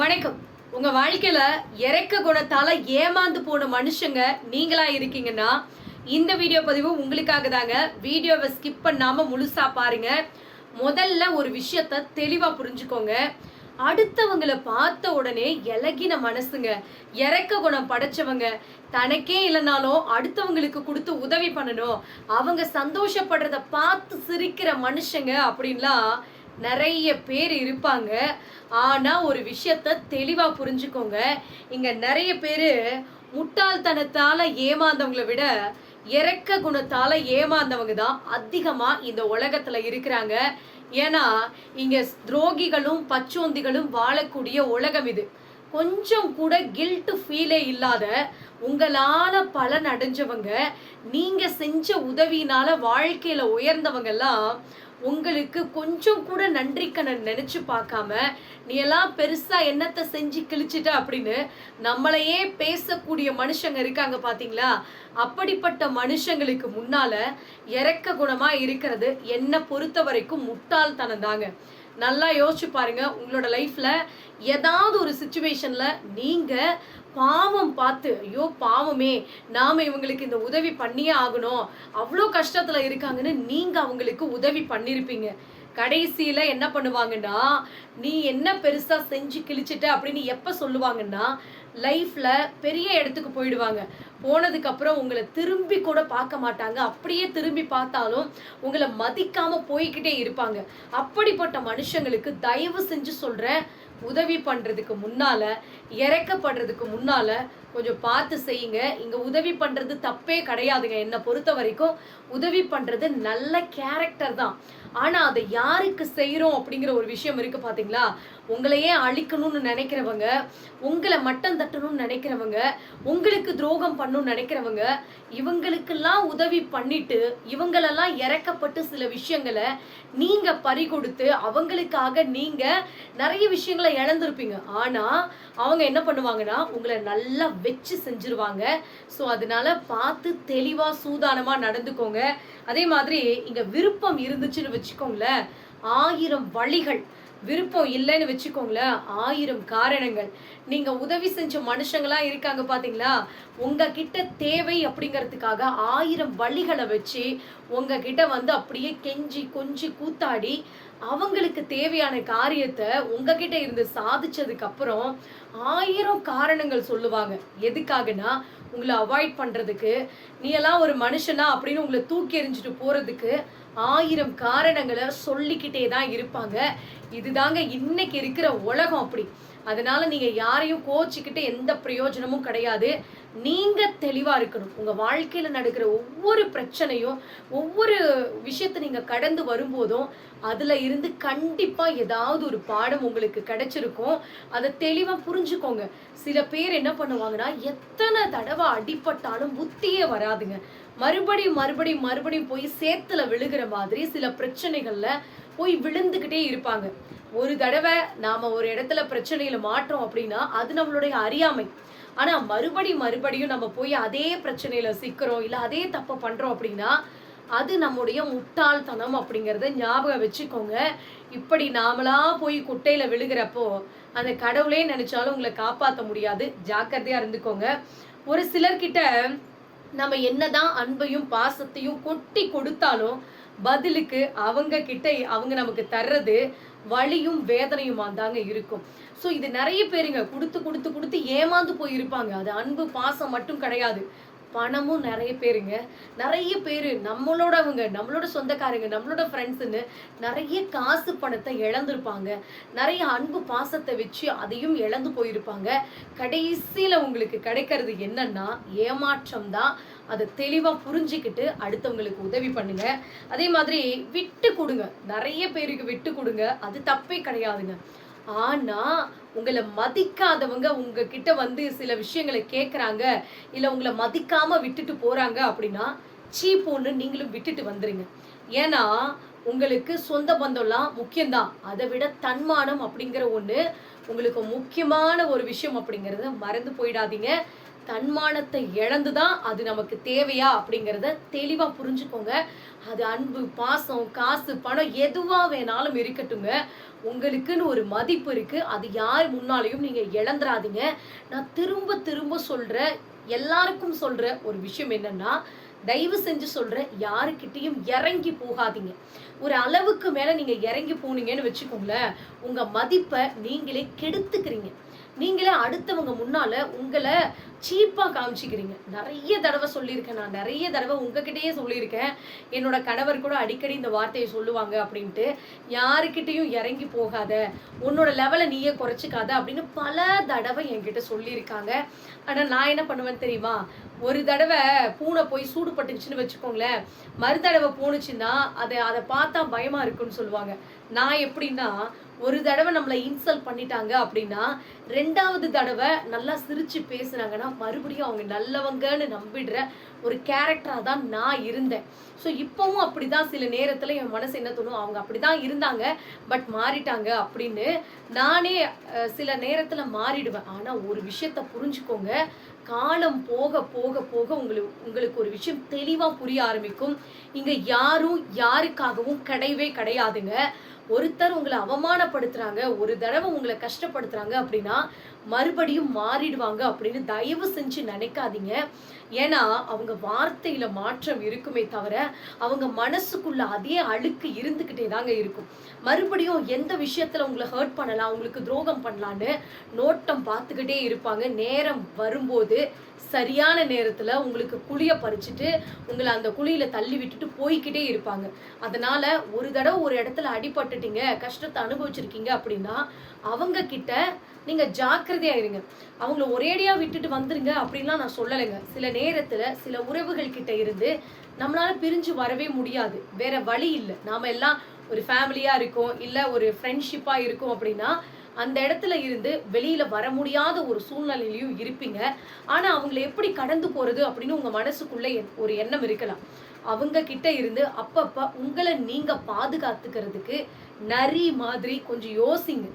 வணக்கம். உங்க வாழ்க்கையில இறக்க குணத்தால ஏமாந்து போன மனுஷங்க நீங்களா இருக்கீங்கன்னா இந்த வீடியோ பதிவு உங்களுக்காக தாங்க. வீடியோவை ஸ்கிப் பண்ணாம முழுசா பாருங்க. முதல்ல ஒரு விஷயத்த தெளிவா புரிஞ்சுக்கோங்க. அடுத்தவங்களை பார்த்த உடனே இலகின மனசுங்க. இறக்க குணம் படைச்சவங்க. தனக்கே இல்லைனாலும் அடுத்தவங்களுக்கு கொடுத்து உதவி பண்ணணும். அவங்க சந்தோஷப்படுறத பார்த்து சிரிக்கிற மனுஷங்க அப்படின்லாம் நிறைய பேர் இருப்பாங்க. ஆனால் ஒரு விஷயத்த தெளிவாக புரிஞ்சுக்கோங்க. இங்கே நிறைய பேர் முட்டாள்தனத்தால் ஏமாந்தவங்களை விட இறக்க குணத்தால் ஏமாந்தவங்க தான் அதிகமாக இந்த உலகத்தில் இருக்கிறாங்க. ஏன்னா இங்கே துரோகிகளும் பச்சோந்திகளும் வாழக்கூடிய உலகம் இது. கொஞ்சம் கூட கில்ட்டு ஃபீலே இல்லாத உங்களால் பலன் அடைஞ்சவங்க நீங்கள் செஞ்ச உதவியினால் வாழ்க்கையில் உயர்ந்தவங்கெல்லாம் உங்களுக்கு கொஞ்சம் கூட நன்றிக்கண்ணன் நினைச்சு பார்க்காம நீ எல்லாம் பெருசா என்னத்தை செஞ்சு கிழிச்சிட்ட? அப்படின்னு நம்மளையே பேசக்கூடிய மனுஷங்க இருக்காங்க பாத்தீங்களா? அப்படிப்பட்ட மனுஷங்களுக்கு முன்னால இறக்க குணமா இருக்கிறது என்னை பொறுத்த வரைக்கும் முட்டாள்தனம் தாங்க நல்லா யோசிச்சு பாருங்க உங்களோட லைஃப்ல ஏதாவது ஒரு சுச்சுவேஷன்ல நீங்க பாவம் பார்த்து ஐயோ பாவமே நாம இவங்களுக்கு இந்த உதவி பண்ணியே ஆகணும் அவ்வளோ கஷ்டத்துல இருக்காங்கன்னு நீங்க அவங்களுக்கு உதவி பண்ணிருப்பீங்க. கடைசியில என்ன பண்ணுவாங்கன்னா நீ என்ன பெருசா செஞ்சு கிழிச்சிட்ட அப்படின்னு எப்ப சொல்லுவாங்கன்னா லைஃப்ல பெரிய இடத்துக்கு போயிடுவாங்க. போனதுக்கு அப்புறம் உங்களை திரும்பி கூட பார்க்க மாட்டாங்க. அப்படியே திரும்பி பார்த்தாலும் உங்களை மதிக்காம போய்கிட்டே இருப்பாங்க. அப்படிப்பட்ட மனுஷங்களுக்கு தயவு செஞ்சு சொல்றேன் உதவி பண்றதுக்கு முன்னால இறக்கப்படுறதுக்கு முன்னால கொஞ்சம் பார்த்து செய்யுங்க. இங்க உதவி பண்றது தப்பே கிடையாதுங்க. என்னை பொறுத்த வரைக்கும் உதவி பண்றது நல்ல கேரக்டர் தான். ஆனா அதை யாருக்கு செய்கிறோம் அப்படிங்கிற ஒரு விஷயம் இருக்கு பாத்தீங்களா? உங்களையே அழிக்கணும்னு நினைக்கிறவங்க உங்களை மட்டம் தட்டணும்னு நினைக்கிறவங்க உங்களுக்கு துரோகம் பண்ணணும்னு நினைக்கிறவங்க இவங்களுக்கெல்லாம் உதவி பண்ணிட்டு இவங்களெல்லாம் இறக்கப்பட்டு சில விஷயங்களை நீங்க பறி கொடுத்து அவங்களுக்காக நீங்க நிறைய விஷயங்களை இழந்திருப்பீங்க. ஆனா அவங்க என்ன பண்ணுவாங்கன்னா உங்களை நல்லா வச்சு செஞ்சிருவாங்க. ஸோ அதனால பார்த்து தெளிவாக சூதானமாக நடந்துக்கோங்க. அதே மாதிரி இங்கே விருப்பம் இருந்துச்சுன்னு வச்சுக்கோங்களேன். ஆயிரம் வழிகள். விருப்பம் இல்லைன்னு வச்சுக்கோங்களேன். ஆயிரம் காரணங்கள். நீங்க உதவி செஞ்ச மனுஷங்களா இருக்காங்க பாத்தீங்களா? உங்ககிட்ட தேவை அப்படிங்கிறதுக்காக ஆயிரம் வழிகளை வச்சு உங்ககிட்ட வந்து அப்படியே கெஞ்சி கொஞ்சி கூத்தாடி அவங்களுக்கு தேவையான காரியத்தை உங்ககிட்ட இருந்து சாதிச்சதுக்கு அப்புறம் ஆயிரம் காரணங்கள் சொல்லுவாங்க. எதுக்காகனா உங்களை அவாய்ட் பண்றதுக்கு நீ எல்லாம் ஒரு மனுஷனா? அப்படின்னு உங்களை தூக்கி எறிஞ்சிட்டு போறதுக்கு ஆயிரம் காரணங்களை சொல்லிக்கிட்டே தான் இருப்பாங்க. இதுதாங்க இன்னைக்கு இருக்கிற உலகம் அப்படி. அதனால நீங்க யாரையும் கோச்சிக்கிட்டு எந்த பிரயோஜனமும் கிடையாது. நீங்க தெளிவா இருக்கணும். உங்க வாழ்க்கையில நடக்கிற ஒவ்வொரு பிரச்சனையும் ஒவ்வொரு விஷயத்தை நீங்க கடந்து வரும்போதும் அதுல இருந்து கண்டிப்பா ஏதாவது ஒரு பாடம் உங்களுக்கு கிடைச்சிருக்கும். அதை தெளிவா புரிஞ்சுக்கோங்க. சில பேர் என்ன பண்ணுவாங்கன்னா எத்தனை தடவை அடிபட்டாலும் புத்தியே வராதுங்க. மறுபடியும் மறுபடியும் மறுபடியும் போய் சேத்துல விழுகிற மாதிரி சில பிரச்சனைகள்ல போய் விழுந்துகிட்டே இருப்பாங்க. ஒரு தடவை நாம ஒரு இடத்துல பிரச்சனையில மாற்றோம் அப்படின்னா அது நம்மளுடைய அறியாமை. ஆனால் மறுபடியும் மறுபடியும் நம்ம போய் அதே பிரச்சனையில் சிக்கிறோம் இல்லை அதே தப்பை பண்ணுறோம் அப்படின்னா அது நம்முடைய முட்டாள்தனம் அப்படிங்கிறத ஞாபகம் வச்சுக்கோங்க. இப்படி நாமளா போய் குட்டையில் விழுகிறப்போ அந்த கடவுளே நினைச்சாலும் உங்களை காப்பாற்ற முடியாது. ஜாக்கிரதையாக இருந்துக்கோங்க. ஒரு சிலர்கிட்ட நம்ம என்னதான் அன்பையும் பாசத்தையும் கொட்டி கொடுத்தாலும் பதிலுக்கு அவங்க கிட்ட அவங்க நமக்கு தர்றது வலியும் வேதனையுமா தாங்க இருக்கும். ஸோ இது நிறைய பேருங்க கொடுத்து கொடுத்து கொடுத்து ஏமாந்து போயிருப்பாங்க. அது அன்பு பாசம் மட்டும் கிடையாது. பணமும் நிறைய பேருங்க. நிறைய பேர் நம்மளோடவங்க நம்மளோட சொந்தக்காரங்க நம்மளோட ஃப்ரெண்ட்ஸுன்னு நிறைய காசு பணத்தை இழந்திருப்பாங்க. நிறைய அன்பு பாசத்தை வச்சு அதையும் இழந்து போயிருப்பாங்க. கடைசியில் உங்களுக்கு கிடைக்கிறது என்னன்னா ஏமாற்றம் தான் அதை தெளிவாக புரிஞ்சுக்கிட்டு அடுத்தவங்களுக்கு உதவி பண்ணுங்க. அதே மாதிரி விட்டு கொடுங்க. நிறைய பேருக்கு விட்டு கொடுங்க. அது தப்பே கிடையாதுங்க. ஆனா உங்களை மதிக்காதவங்க உங்ககிட்ட வந்து சில விஷயங்களை கேட்குறாங்க இல்லை உங்களை மதிக்காம விட்டுட்டு போறாங்க அப்படின்னா சீப்போன்னு நீங்களும் விட்டுட்டு வந்துருங்க. ஏன்னா உங்களுக்கு சொந்த பந்தம்லாம் முக்கியம்தான். அதை விட தன்மானம் அப்படிங்கிற ஒன்று உங்களுக்கு முக்கியமான ஒரு விஷயம் அப்படிங்கிறத மறந்து போயிடாதீங்க. தன்மானத்தை இழந்து தான் அது நமக்கு தேவையா அப்படிங்கிறத தெளிவாக புரிஞ்சுக்கோங்க. அது அன்பு பாசம் காசு பணம் எதுவா வேணாலும் இருக்கட்டுங்க உங்களுக்குன்னு ஒரு மதிப்பு இருக்கு. அது யார் முன்னாலையும் நீங்க இழந்துடாதீங்க நான் திரும்ப திரும்ப சொல்ற எல்லாருக்கும் சொல்ற ஒரு விஷயம் என்னன்னா தயவு செஞ்சு சொல்றேன் யாருக்கிட்டையும் இறங்கி போகாதீங்க. ஒரு அளவுக்கு மேல நீங்க இறங்கி போனீங்கன்னு வச்சுக்கோங்களேன் உங்க மதிப்பை நீங்களே கெடுத்துக்கிறீங்க. நீங்களே அடுத்தவங்க முன்னால உங்களை சீப்பா காமிச்சிக்கிறீங்க. நிறைய தடவை சொல்லியிருக்கேன் நான். நிறைய தடவை உங்ககிட்டயே சொல்லியிருக்கேன். என்னோட கணவர் கூட அடிக்கடி இந்த வார்த்தையை சொல்லுவாங்க அப்படின்ட்டு. யாருக்கிட்டையும் இறங்கி போகாத உன்னோட லெவலை நீயே குறைச்சிக்காத அப்படின்னு பல தடவை என்கிட்ட சொல்லியிருக்காங்க. ஆனா நான் என்ன பண்ணுவேன் தெரியுமா? ஒரு தடவை பூனை போய் சூடு பட்டுச்சுன்னு வச்சுக்கோங்களேன். மறு தடவை போணுச்சுன்னா அதை அதை பார்த்தா பயமா இருக்குன்னு சொல்லுவாங்க. நான் எப்படின்னா ஒரு தடவை நம்மளை இன்சல்ட் பண்ணிட்டாங்க அப்படின்னா ரெண்டாவது தடவை நல்லா சிரிச்சு பேசுனாங்கன்னா மறுபடியும் அவங்க நல்லவங்கன்னு நம்பிடுற ஒரு கேரக்டராக தான் நான் இருந்தேன். ஸோ இப்போவும் அப்படிதான் சில நேரத்தில் என் மனசு என்ன தோணும்? அவங்க அப்படிதான் இருந்தாங்க பட் மாறிட்டாங்க அப்படின்னு நானே சில நேரத்தில் மாறிடுவேன். ஆனால் ஒரு விஷயத்த புரிஞ்சுக்கோங்க. காலம் போக போக போக உங்களுக்கு உங்களுக்கு ஒரு விஷயம் தெளிவாக புரிய ஆரம்பிக்கும். இங்கே யாரும் யாருக்காகவும் கிடையவே கிடையாதுங்க. ஒருத்தர் உங்களை அவமானப்படுத்துறாங்க ஒரு தடவை உங்களை கஷ்டப்படுத்துறாங்க அப்படின்னா மறுபடியும் மாறிடுவாங்க அப்படின்னு தயவு செஞ்சு நினைக்காதீங்க. ஏன்னா அவங்க வார்த்தையில மாற்றம் இருக்குமே தவிர அவங்க மனசுக்குள்ள அதே அழுக்கு இருந்துக்கிட்டே தாங்க இருக்கும். மறுபடியும் எந்த விஷயத்துல உங்களை ஹர்ட் பண்ணலாம் உங்களுக்கு துரோகம் பண்ணலான்னு நோட்டம் பார்த்துக்கிட்டே இருப்பாங்க. நேரம் வரும்போது சரியான நேரத்துல உங்களுக்கு குழிய பறிச்சுட்டு உங்களை அந்த குழியில தள்ளி விட்டுட்டு போய்க்கிட்டே இருப்பாங்க. அதனால ஒரு தடவை ஒரு இடத்துல அடிபட்டுட்டீங்க கஷ்டத்தை அனுபவிச்சிருக்கீங்க அப்படின்னா அவங்க கிட்ட நீங்க ஜாக்கிரதையா இருங்க. அவங்கள ஒரேடியா விட்டுட்டு வந்துருங்க அப்படின்லாம் நான் சொல்லலைங்க. சில நேரத்துல சில உறவுகள் கிட்ட இருந்து நம்மளால பிரிஞ்சு வரவே முடியாது. வேற வழி இல்லை. நாம எல்லாம் ஒரு ஃபேமிலியா இருக்கோம் இல்ல ஒரு ஃப்ரெண்ட்ஷிப்பா இருக்கோம் அப்படின்னா அந்த இடத்துல இருந்து வெளியில வர முடியாத ஒரு சூழ்நிலையிலையும் இருப்பீங்க. ஆனா அவங்கள எப்படி கடந்து போறது அப்படின்னு உங்க மனசுக்குள்ள ஒரு எண்ணம் இருக்கலாம். அவங்க கிட்ட இருந்து அப்பப்ப உங்களை நீங்க பாதுகாத்துக்கிறதுக்கு நரி மாதிரி கொஞ்சம் யோசிங்க.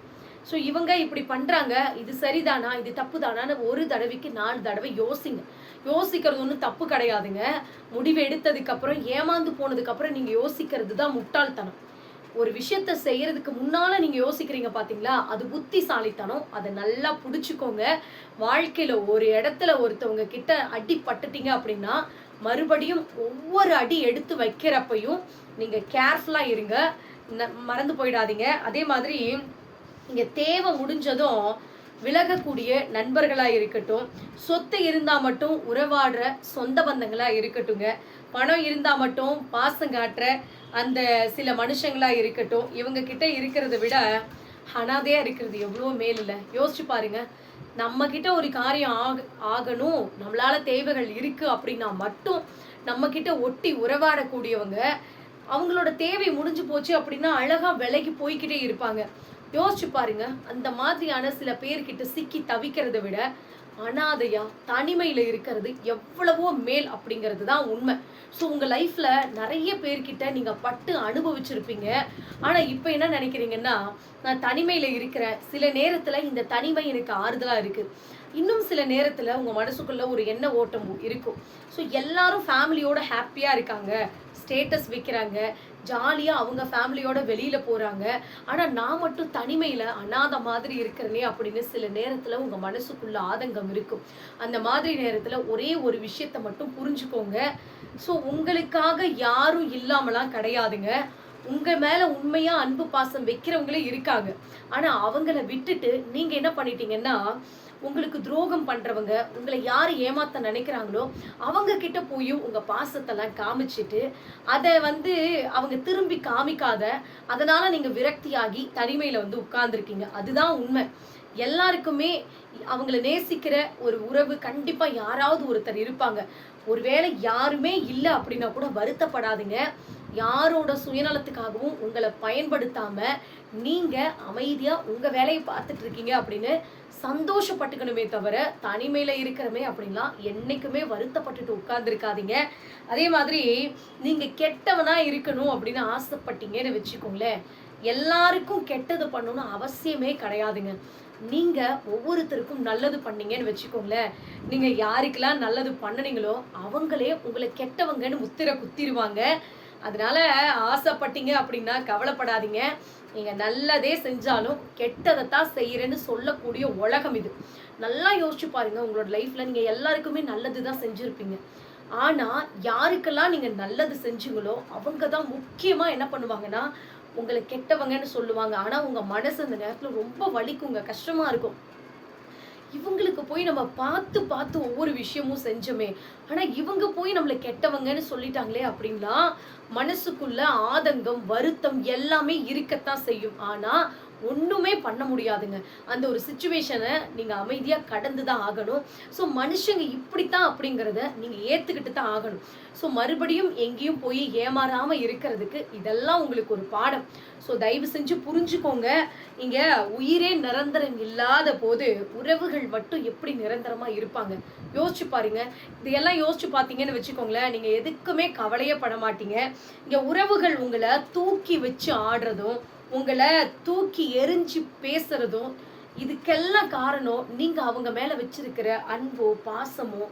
ஸோ இவங்க இப்படி பண்ணுறாங்க இது சரிதானா இது தப்பு தானான்னு ஒரு தடவைக்கு நாலு தடவை யோசிங்க. யோசிக்கிறது ஒன்றும் தப்பு கிடையாதுங்க. முடிவு எடுத்ததுக்கப்புறம் ஏமாந்து போனதுக்கப்புறம் நீங்கள் யோசிக்கிறது தான் முட்டாள்தனம். ஒரு விஷயத்த செய்யறதுக்கு முன்னால நீங்க யோசிக்கிறீங்க பாத்தீங்களா? அது புத்திசாலித்தனம். அதை நல்லா புடிச்சுக்கோங்க. வாழ்க்கையில ஒரு இடத்துல ஒருத்தவங்க கிட்ட அடி பட்டுட்டீங்க அப்படின்னா மறுபடியும் ஒவ்வொரு அடி எடுத்து வைக்கிறப்பையும் நீங்க கேர்ஃபுல்லா இருங்க. ந- மறந்து போயிடாதீங்க. அதே மாதிரி இங்கே தேவை முடிஞ்சதும் விலகக்கூடிய நண்பர்களாக இருக்கட்டும் சொத்து இருந்தால் மட்டும் உறவாடுற சொந்த பந்தங்களாக இருக்கட்டுங்க பணம் இருந்தால் மட்டும் பாசம் காட்டுற அந்த சில மனுஷங்களாக இருக்கட்டும் இவங்க கிட்ட இருக்கிறத விட அனாதையாக இருக்கிறது எவ்வளோ மேல் இல்லை யோசிச்சு பாருங்க. நம்ம கிட்ட ஒரு காரியம் ஆக ஆகணும். நம்மளால தேவைகள் இருக்கு அப்படின்னா மட்டும் நம்ம கிட்ட ஒட்டி உறவாடக்கூடியவங்க அவங்களோட தேவை முடிஞ்சு போச்சு அப்படின்னா அழகா விலகி போய்க்கிட்டே இருப்பாங்க. யோசிச்சு பாருங்க அந்த மாதிரியான சில பேர்கிட்ட சிக்கி தவிக்கிறதை விட அனாதையா தனிமையில இருக்கிறது எவ்வளவோ மேல் அப்படிங்கிறது தான் உண்மை. ஸோ உங்க லைஃப்ல நிறைய பேர்கிட்ட நீங்க பட்டு அனுபவிச்சிருப்பீங்க. ஆனா இப்போ என்ன நினைக்கிறீங்கன்னா நான் தனிமையில இருக்கிறேன். சில நேரத்துல இந்த தனிமை எனக்கு ஆறுதலா இருக்கு. இன்னும் சில நேரத்துல உங்க மனசுக்குள்ள ஒரு எண்ண ஓட்டம் இருக்கும். ஸோ எல்லாரும் ஃபேமிலியோட ஹாப்பியா இருக்காங்க. ஸ்டேட்டஸ் வைக்கிறாங்க. ஜாலியாக அவங்க ஃபேமிலியோட வெளியில் போகிறாங்க ஆனால் நான் மட்டும் தனிமையில் அனாதை மாதிரி இருக்கிறனே அப்படின்னு சில நேரத்தில் உங்கள் மனசுக்குள்ள ஆதங்கம் இருக்கும். அந்த மாதிரி நேரத்தில் ஒரே ஒரு விஷயத்தை மட்டும் புரிஞ்சுக்கோங்க. ஸோ உங்களுக்காக யாரும் இல்லாமலாம் கிடையாதுங்க. உங்கள் மேலே உண்மையாக அன்பு பாசம் வைக்கிறவங்களே இருக்காங்க. ஆனால் அவங்கள விட்டுட்டு நீங்கள் என்ன பண்ணிட்டீங்கன்னா உங்களுக்கு துரோகம் பண்றவங்க உங்களை யார் ஏமாத்த நினைக்கிறாங்களோ அவங்க கிட்ட போய் உங்க பாசத்தெல்லாம் காமிச்சிட்டு அதை வந்து அவங்க திரும்பி காமிக்காத அதனால நீங்க விரக்தியாகி தனிமையில வந்து உட்கார்ந்துருக்கீங்க. அதுதான் உண்மை. எல்லாருக்குமே அவங்கள நேசிக்கிற ஒரு உறவு கண்டிப்பா யாராவது ஒருத்தர் இருப்பாங்க. ஒருவேளை யாருமே இல்லை அப்படின்னா கூட வருத்தப்படாதீங்க. யாரோட சுயநலத்துக்காகவும் உங்களை பயன்படுத்தாம நீங்க அமைதியா உங்க வேலையை பார்த்துட்டு இருக்கீங்க அப்படின்னு சந்தோஷப்பட்டுக்கணுமே தவிர தனிமையில இருக்கிறமே அப்படின்லாம் என்னைக்குமே வருத்தப்பட்டுட்டு உட்கார்ந்துருக்காதீங்க. அதே மாதிரி நீங்க கெட்டவனா இருக்கணும் அப்படின்னு ஆசைப்பட்டீங்கன்னு வச்சுக்கோங்களேன். எல்லாருக்கும் கெட்டது பண்ணணும்னு அவசியமே கிடையாதுங்க. நீங்க ஒவ்வொருத்தருக்கும் நல்லது பண்ணீங்கன்னு வச்சுக்கோங்களேன். நீங்க யாருக்கெல்லாம் நல்லது பண்ணுனீங்களோ அவங்களே உங்களை கெட்டவங்கன்னு முத்திர குத்திடுவாங்க அதனால ஆசைப்பட்டீங்க அப்படின்னா கவலைப்படாதீங்க. நீங்கள் நல்லதே செஞ்சாலும் கெட்டதை தான் செய்கிறேன்னு சொல்லக்கூடிய உலகம் இது. நல்லா யோசிச்சு பாருங்க உங்களோட லைஃப்பில் நீங்கள் எல்லாருக்குமே நல்லது தான் செஞ்சுருப்பீங்க. ஆனால் யாருக்கெல்லாம் நீங்கள் நல்லது செஞ்சீங்களோ அவங்க தான் முக்கியமாக என்ன பண்ணுவாங்கன்னா உங்களை கெட்டவங்கன்னு சொல்லுவாங்க. ஆனால் உங்கள் மனசு அந்த நேரத்தில் ரொம்ப வலிக்குங்க கஷ்டமாக இருக்கும். இவங்களுக்கு போய் நம்ம பார்த்து பார்த்து ஒவ்வொரு விஷயமும் செஞ்சோமே. ஆனா இவங்க போய் நம்மளை கெட்டவங்கன்னு சொல்லிட்டாங்களே அப்படின்னா மனசுக்குள்ள ஆதங்கம் வருத்தம் எல்லாமே இருக்கத்தான் செய்யும். ஆனா ஒன்றுமே பண்ண முடியாதுங்க. அந்த ஒரு சுச்சுவேஷனை நீங்கள் அமைதியாக கடந்து தான் ஆகணும். ஸோ மனுஷங்க இப்படித்தான் அப்படிங்கிறத நீங்கள் ஏற்றுக்கிட்டு தான் ஆகணும். ஸோ மறுபடியும் எங்கேயும் போய் ஏமாறாமல் இருக்கிறதுக்கு இதெல்லாம் உங்களுக்கு ஒரு பாடம். ஸோ தயவு செஞ்சு புரிஞ்சுக்கோங்க. இங்கே உயிரே நிரந்தரம் இல்லாத போது உறவுகள் மட்டும் எப்படி நிரந்தரமாக இருப்பாங்க? யோசிச்சு பாருங்க. இதையெல்லாம் யோசிச்சு பார்த்தீங்கன்னு வச்சுக்கோங்களேன். நீங்கள் எதுக்குமே கவலையே பட மாட்டீங்க. இங்கே உறவுகள் உங்களை தூக்கி வச்சு ஆடுறதும் உங்களை தூக்கி எரிஞ்சு பேசுறதும் இதுக்கெல்லாம் காரணம் நீங்க அவங்க மேல வச்சிருக்கிற அன்போ பாசமோ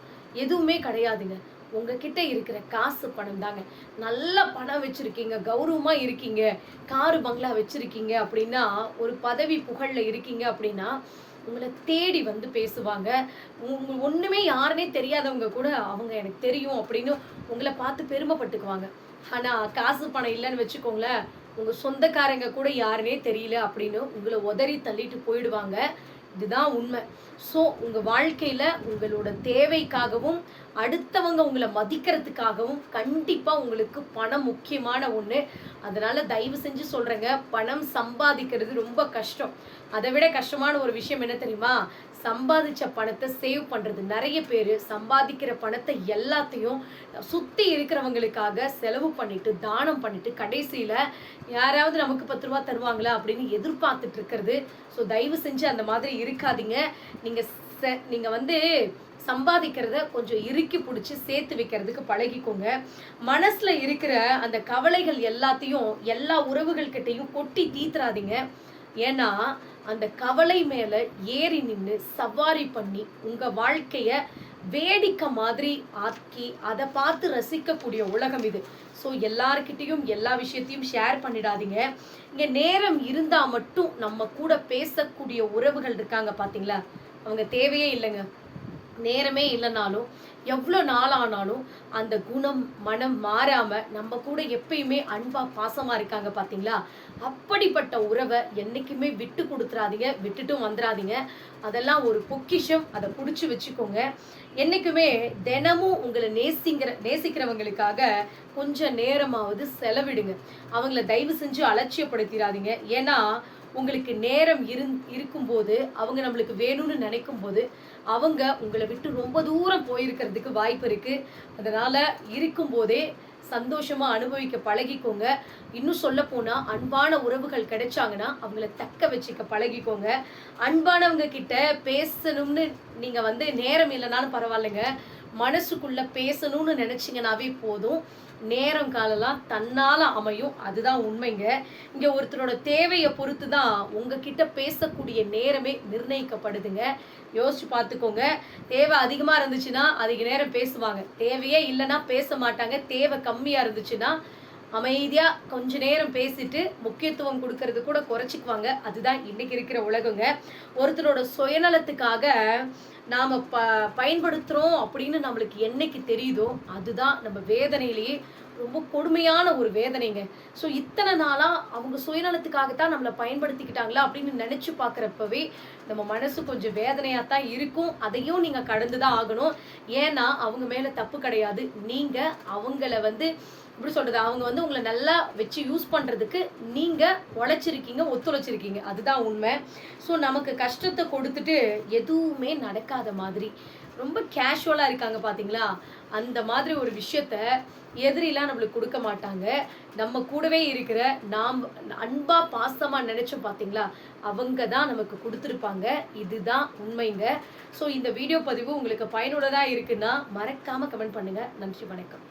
எதுவுமே கிடையாதுங்க. உங்ககிட்ட இருக்கிற காசு பணம் தாங்க. நல்ல பணம் வச்சிருக்கீங்க கௌரவமா இருக்கீங்க காரு பங்களா வச்சிருக்கீங்க அப்படின்னா ஒரு பதவி புகழ்ல இருக்கீங்க அப்படின்னா உங்களை தேடி வந்து பேசுவாங்க. உங்க ஒண்ணுமே யாருனே தெரியாதவங்க கூட அவங்க எனக்கு தெரியும் அப்படின்னு உங்களை பார்த்து பெருமைப்பட்டுக்குவாங்க. ஆனா காசு பணம் இல்லைன்னு வச்சுக்கோங்களேன் உங்கள் சொந்தக்காரங்க கூட யாருனே தெரியல அப்படின்னு உங்களை உதறி தள்ளிட்டு போயிடுவாங்க. இதுதான் உண்மை. ஸோ உங்கள் வாழ்க்கையில உங்களோட தேவைக்காகவும் அடுத்தவங்க உங்களை மதிக்கிறதுக்காகவும் கண்டிப்பாக உங்களுக்கு பணம் முக்கியமான ஒன்று அதனால் தயவு செஞ்சு சொல்றேங்க பணம் சம்பாதிக்கிறது ரொம்ப கஷ்டம். அதை விட கஷ்டமான ஒரு விஷயம் என்ன தெரியுமா? சம்பாதிச்ச பணத்தை சேவ் பண்ணுறது நிறைய பேர் சம்பாதிக்கிற பணத்தை எல்லாத்தையும் சுற்றி இருக்கிறவங்களுக்காக செலவு பண்ணிட்டு தானம் பண்ணிட்டு கடைசியில் யாராவது நமக்கு பத்து ரூபா தருவாங்களா அப்படின்னு எதிர்பார்த்துட்டு இருக்கிறது. ஸோ தயவு செஞ்சு அந்த மாதிரி இருக்காதீங்க. நீங்கள் ச நீங்கள் வந்து சம்பாதிக்கிறத கொஞ்சம் இறுக்கி பிடிச்சி சேர்த்து வைக்கிறதுக்கு பழகிக்கோங்க. மனசில் இருக்கிற அந்த கவலைகள் எல்லாத்தையும் எல்லா உறவுகள்கிட்டையும் கொட்டி தீத்துறாதீங்க. ஏன்னா அந்த கவலை மேல ஏறி நின்று சவாரி பண்ணி உங்க வாழ்க்கைய வேடிக்கை மாதிரி ஆக்கி அதை பார்த்து ரசிக்கக்கூடிய உலகம் இது. ஸோ எல்லார்கிட்டையும் எல்லா விஷயத்தையும் ஷேர் பண்ணிடாதீங்க. இங்க நேரம் இருந்தா மட்டும் நம்ம கூட பேசக்கூடிய உறவுகள் இருக்காங்க பாத்தீங்களா? அவங்க தேவையே இல்லைங்க. நேரமே இல்லைனாலும் எவ்வளோ நாள் ஆனாலும் அந்த குணம் மனம் மாறாமல் நம்ம கூட எப்பயுமே அன்பாக பாசமாக இருக்காங்க பார்த்தீங்களா அப்படிப்பட்ட உறவை என்றைக்குமே விட்டு கொடுத்துறாதீங்க விட்டுட்டும் வந்துடாதீங்க அதெல்லாம் ஒரு பொக்கிஷம். அதை பிடிச்சி வச்சுக்கோங்க. என்னைக்குமே தினமும் உங்களை நேசிங்கிற நேசிக்கிறவங்களுக்காக கொஞ்சம் நேரமாவது செலவிடுங்க. அவங்கள தயவு செஞ்சு அலட்சியப்படுத்திடாதீங்க ஏன்னா உங்களுக்கு நேரம் இருந் இருக்கும்போது அவங்க நம்மளுக்கு வேணும்னு நினைக்கும் போது அவங்க உங்களை விட்டு ரொம்ப தூரம் போயிருக்கிறதுக்கு வாய்ப்பு இருக்குது அதனால் இருக்கும்போதே சந்தோஷமாக அனுபவிக்க பழகிக்கோங்க. இன்னும் சொல்ல போனால் அன்பான உறவுகள் கிடைச்சாங்கன்னா அவங்கள தக்க வச்சுக்க பழகிக்கோங்க. அன்பானவங்க கிட்ட பேசணும்னு நீங்கள் வந்து நேரம் இல்லைனாலும் பரவாயில்லைங்க. மனசுக்குள்ள பேசணும்னு நினச்சிங்கனாவே போதும். நேரம் காலெல்லாம் தன்னால் அமையும். அதுதான் உண்மைங்க. இங்கே ஒருத்தரோட தேவையை பொறுத்து தான் உங்ககிட்ட பேசக்கூடிய நேரமே நிர்ணயிக்கப்படுதுங்க. யோசிச்சு பார்த்துக்கோங்க. தேவை அதிகமாக இருந்துச்சுன்னா அதிக நேரம் பேசுவாங்க. தேவையே இல்லைன்னா பேச மாட்டாங்க. தேவை கம்மியாக இருந்துச்சுன்னா அமைதியாக கொஞ்ச நேரம் பேசிட்டு முக்கியத்துவம் கொடுக்கறது கூட குறைச்சிக்குவாங்க. அதுதான் இன்னைக்கு இருக்கிற உலகங்க. ஒருத்தரோட சுயநலத்துக்காக நாம் ப பயன்படுத்துகிறோம் அப்படின்னு நம்மளுக்கு என்னைக்கு தெரியுதோ அதுதான் நம்ம வேதனையிலேயே ரொம்ப கொடுமையான ஒரு வேதனைங்க. ஸோ இத்தனை நாளாக அவங்க சுயநலத்துக்காகத்தான் நம்மளை பயன்படுத்திக்கிட்டாங்களா அப்படின்னு நினச்சி பார்க்குறப்பவே நம்ம மனசு கொஞ்சம் வேதனையாக தான் இருக்கும். அதையும் நீங்கள் கடந்து தான் ஆகணும். ஏன்னா அவங்க மேலே தப்பு கிடையாது. நீங்கள் அவங்கள வந்து எப்படி சொல்றது அவங்க வந்து உங்களை நல்லா வச்சு யூஸ் பண்றதுக்கு நீங்க உழைச்சிருக்கீங்க ஒத்துழைச்சிருக்கீங்க. அதுதான் உண்மை. ஸோ நமக்கு கஷ்டத்தை கொடுத்துட்டு எதுவுமே நடக்காத மாதிரி. ரொம்ப கேஷுவலாக இருக்காங்க பார்த்தீங்களா அந்த மாதிரி ஒரு விஷயத்த எதிரிலாம் நம்மளுக்கு கொடுக்க மாட்டாங்க. நம்ம கூடவே இருக்கிற நாம் அன்பா பாசமாக நினைச்சோம் பார்த்தீங்களா அவங்க தான் நமக்கு கொடுத்துருப்பாங்க. இதுதான் உண்மைங்க. ஸோ இந்த வீடியோ பதிவு உங்களுக்கு பயனுள்ளதாக இருக்குன்னா மறக்காம கமெண்ட் பண்ணுங்க. நன்றி வணக்கம்.